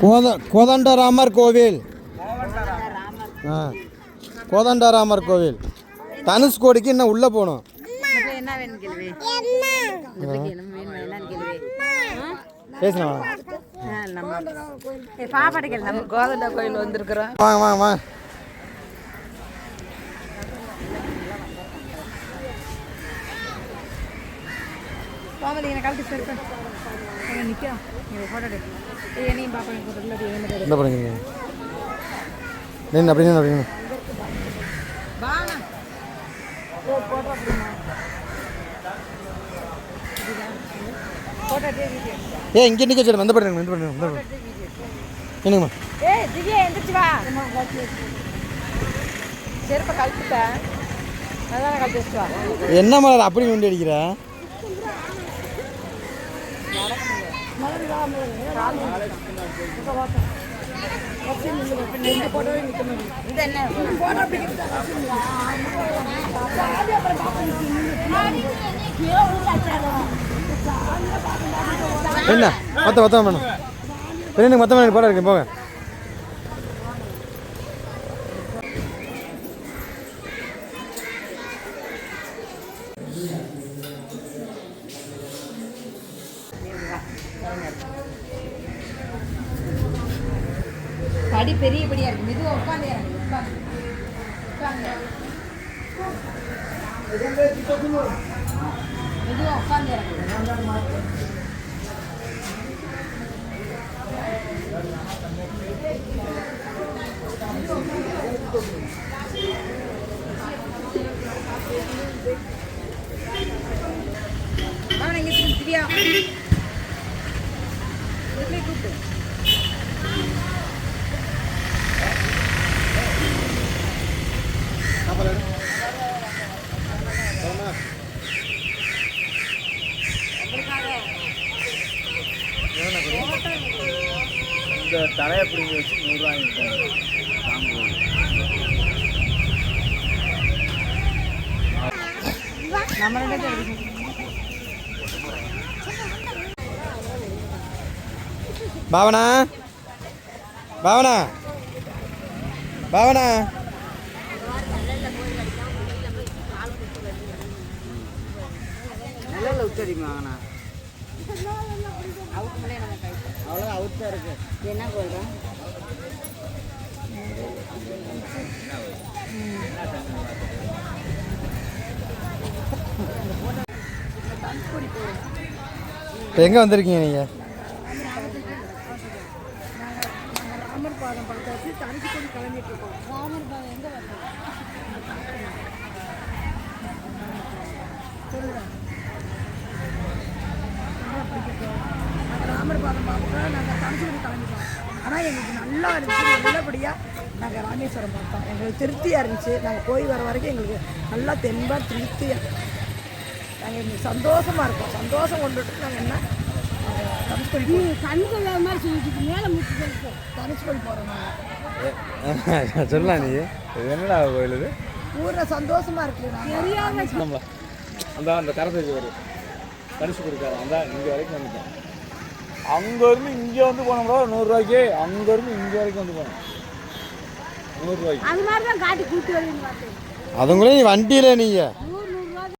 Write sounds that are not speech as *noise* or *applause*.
கோத கோதண்டராமர் கோவில். ஆ கோதண்டராமர் கோவில். தனுஷ்கோடிக்கு இன்னும் உள்ளே போகணும். இப்போ என்ன வேணும் கேள்வி இந்த பிள்ளைக்கு என்ன வேணும் என்னன்னு கேள்வி பேசலாம் ஆ, நம்ம ஏ, பாப்பாட்ட கேள்வி நம்ம கோதண்டா கோயில் வந்திருக்கிறோம் வாங்க வாங்க வாங்க கோமதி என்னை கழட்டி நீங்கள் ஃபோட்டோ எடு. ஏய், என்னையும் பாப்பா ஃபோட்டோ என்ன நின்று அப்படி நின்று அப்படி நின்று எடுத்து ஏ இங்கே நிற்க சொல்லுங்க எந்த பண்ணுங்க எந்த பண்ணுங்க பண்ணுங்க என்னங்கம்மா ஏய் திவ்யா எந்திரிச்சு வா. செருப்பை கழட்டிட்டேன். அதான் கழட்டி வச்சுட்டு வா. என்ன மலர் அப்படி வண்டி அடிக்கிற? என்ன? என்ன மொத்தம் மொத்தம் வேணும் பெரியனுக்கு மொத்தம் போட இருக்கு போங்க. படி பெரிய படியா இருக்கு. மெதுவா உட்காந்து உட்காந்து. உட்காந்து. மெதுவா உட்காந்து அவனை இந்த தலையை பிடிங்கி வச்சு நூறுரூவாய்க்கு நம்ம ரெண்டு பாவனா? பாவனா? பாவனா? மேலே நம்ம கை அவ்வளோ அவுட்டாக இருக்கு. இது என்ன கோல்தான் இப்போ எங்கே வந்திருக்கீங்க நீங்கள் ராமர் பாதம் பார்த்தோம் நாங்கள் தனுசுபடி கிளம்பிட்டோம். ஆனால் எங்களுக்கு நல்லா இருந்துச்சு. நல்லபடியாக நாங்கள் ராமேஸ்வரம் பார்த்தோம். எங்களுக்கு திருப்தியாக இருந்துச்சு. நாங்கள் போய் வர வரைக்கும் எங்களுக்கு நல்லா தெம்பாக திருப்தியாக நாங்கள் சந்தோஷமாக இருக்கோம். சந்தோஷம் கொண்டுட்டு நாங்கள் என்ன *laughs* சொல்லலாம் நீ. இது என்னடா கோயில் இது? ஊரில் சந்தோஷமாக இருக்குது நாங்கள் நம்மள அந்த அந்த கரசேஜி வரும். கடிச்சு கொடுக்காது அந்த இங்கே வரைக்கும் வந்துட்டோம் அங்கேருந்து இங்கே வந்து போனோம்டா நூறுரூவாய்க்கு. அங்கேருந்து இங்கே வரைக்கும் வந்து போனோம். நூறுரூவாய்க்கு. அது மாதிரி தான் காட்டி கூட்டி வருவீங்க அதுங்களே நீ வண்டியில் நீங்கள்